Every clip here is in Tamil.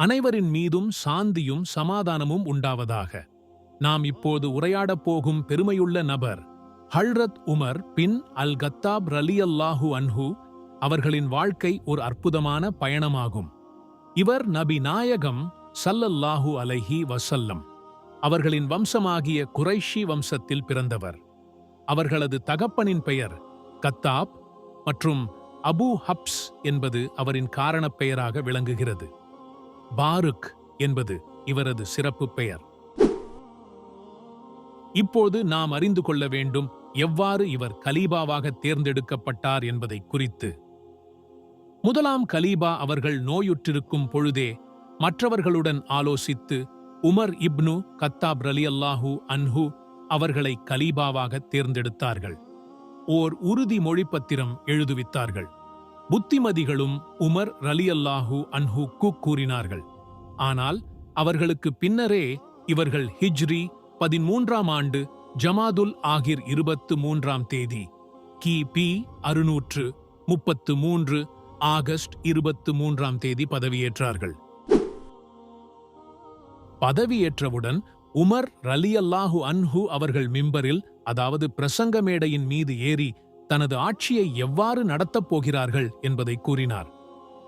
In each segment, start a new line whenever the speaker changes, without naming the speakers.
அனைவரின் மீதும் சாந்தியும் சமாதானமும் உண்டாவதாக. நாம் இப்போது உரையாடப் போகும் பெருமையுள்ள நபர் ஹல்ரத் உமர் பின் அல் கத்தாப் ரலி அல்லாஹு அன்ஹு அவர்களின் வாழ்க்கை ஒரு அற்புதமான பயணமாகும். இவர் நபி நாயகம் சல்லல்லாஹு அலைஹி வசல்லம் அவர்களின் வம்சமாகிய குரைஷி வம்சத்தில் பிறந்தவர். அவர்களது தகப்பனின் பெயர் கத்தாப் மற்றும் அபு ஹப்ஸ் என்பது அவரின் காரணப் பெயராக விளங்குகிறது. பாருக் என்பது இவரது சிறப்பு பெயர். இப்போது நாம் அறிந்து கொள்ள வேண்டும் எவ்வாறு இவர் கலீபாவாக தேர்ந்தெடுக்கப்பட்டார் என்பதை குறித்து. முதலாம் கலீபா அவர்கள் நோயுற்றிருக்கும் பொழுதே மற்றவர்களுடன் ஆலோசித்து உமர் இப்னு கத்தாப் ரலியல்லாஹு அன்ஹு அவர்களை கலீபாவாக தேர்ந்தெடுத்தார்கள். ஓர் உறுதி மொழிப்பத்திரம் எழுதுவித்தார்கள். புத்திமதிகளும் உமர் ரலியல்லாஹு அன்ஹுக்கு கூறினார்கள். ஆனால் அவர்களுக்கு பின்னரே இவர்கள் ஹிஜ்ரி பதிமூன்றாம் ஆண்டு ஜமாதுல் ஆகிர் இருபத்து மூன்றாம் தேதி கி பி அறுநூற்று முப்பத்து மூன்று ஆகஸ்ட் இருபத்து மூன்றாம் தேதி பதவியேற்றார்கள். பதவியேற்றவுடன் உமர் ரலியல்லாஹு அன்ஹு அவர்கள் மிம்பரில் அதாவது பிரசங்க மேடையின் மீது ஏறி தனது ஆட்சியை எவ்வாறு நடத்தப் போகிறார்கள் என்பதை கூறினார்.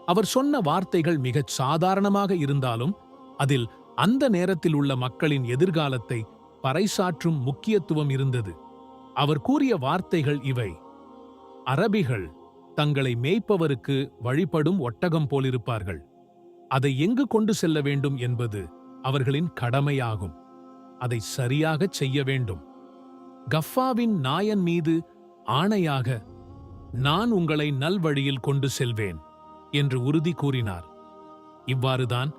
அவர் சொன்ன வார்த்தைகள் மிகச் சாதாரணமாக இருந்தாலும் அதில் அந்த நேரத்தில் உள்ள மக்களின் எதிர்காலத்தை பறைசாற்றும் முக்கியத்துவம் இருந்தது. அவர் கூறிய வார்த்தைகள் இவை. அரபிகள் தங்களை மேய்ப்பவருக்கு வழிபடும் ஒட்டகம் போலிருப்பார்கள். அதை எங்கு கொண்டு செல்ல வேண்டும் என்பது அவர்களின் கடமையாகும். அதை சரியாகச் செய்ய வேண்டும். கஃபாவின் நாயன் மீது ஆணையாக நான் உங்களை நல்வழியில் கொண்டு செல்வேன் என்று உறுதி கூறினார். இவ்வாறுதான்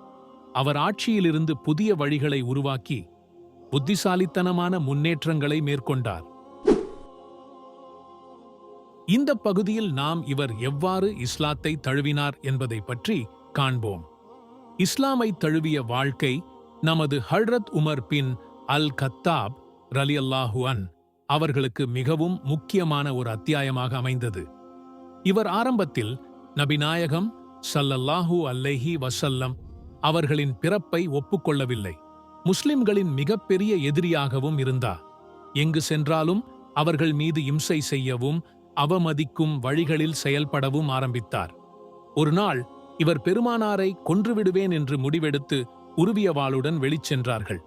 அவர் ஆட்சியிலிருந்து புதிய வழிகளை உருவாக்கி புத்திசாலித்தனமான முன்னேற்றங்களை மேற்கொண்டார். இந்த பகுதியில் நாம் இவர் எவ்வாறு இஸ்லாத்தை தழுவினார் என்பதை பற்றி காண்போம். இஸ்லாமை தழுவிய வாழ்க்கை நமது ஹழ்ரத் உமர் பின் அல் கத்தாப் ரலியல்லாஹு அவர்களுக்கு மிகவும் முக்கியமான ஒரு அத்தியாயமாக அமைந்தது. இவர் ஆரம்பத்தில் நபிநாயகம் சல்லல்லாஹூ அல்லைஹி வசல்லம் அவர்களின் பிறப்பை ஒப்புக்கொள்ளவில்லை. முஸ்லிம்களின் மிகப்பெரிய எதிரியாகவும் இருந்தார் எங்கு சென்றாலும் அவர்கள் மீது இம்சை செய்யவும் அவமதிக்கும் வழிகளில் செயல்படவும் ஆரம்பித்தார். ஒரு நாள் இவர் பெருமானாரை கொன்றுவிடுவேன் என்று முடிவெடுத்து உருவிய வாளுடன் வெளிச்சென்றார்கள்.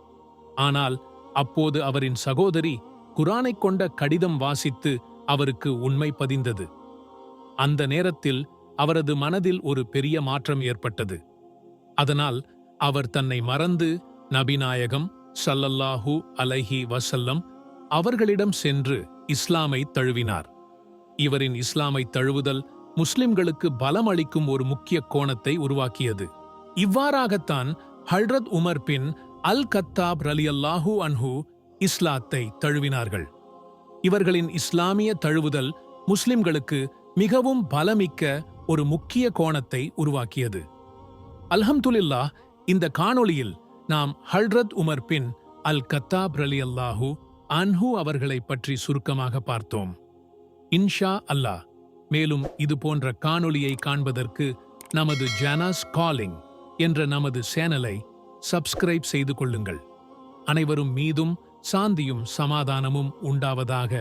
ஆனால் அப்போது அவரின் சகோதரி குரானைக் கொண்ட கடிதம் வாசித்து அவருக்கு உண்மை பதிந்தது. அந்த நேரத்தில் அவரது மனதில் ஒரு பெரிய மாற்றம் ஏற்பட்டது. அதனால் அவர் தன்னை மறந்து நபிநாயகம் சல்லல்லாஹு அலைஹி வசல்லம் அவர்களிடம் சென்று இஸ்லாமை தழுவினார். இவரின் இஸ்லாமை தழுவுதல் முஸ்லிம்களுக்கு பலம் அளிக்கும் ஒரு முக்கிய கோணத்தை உருவாக்கியது. இவ்வாறாகத்தான் ஹல்ரத் உமர் பின் அல் கத்தாப் ரலியல்லாஹு அன்ஹு இஸ்லாத்தை தழுவினார்கள். இவர்களின் இஸ்லாமிய தழுவுதல் முஸ்லிம்களுக்கு மிகவும் பலமிக்க ஒரு முக்கிய கோணத்தை உருவாக்கியது. அல்ஹம்துலில்லாஹ் இந்த காணொளியில் நாம் ஹல்ரத் உமர் பின் அல் கத்தாப் ரலியல்லாஹு அன்ஹு அவர்களை பற்றி சுருக்கமாக பார்த்தோம். இன்ஷா அல்லாஹ் மேலும் இது போன்ற காணொளியை காண்பதற்கு நமது ஜானாஸ் காலிங் என்ற நமது சேனலை சப்ஸ்கிரைப் செய்து கொள்ளுங்கள். அனைவரும் மீதும் சாந்தியும் சமாதானமும் உண்டாவதாக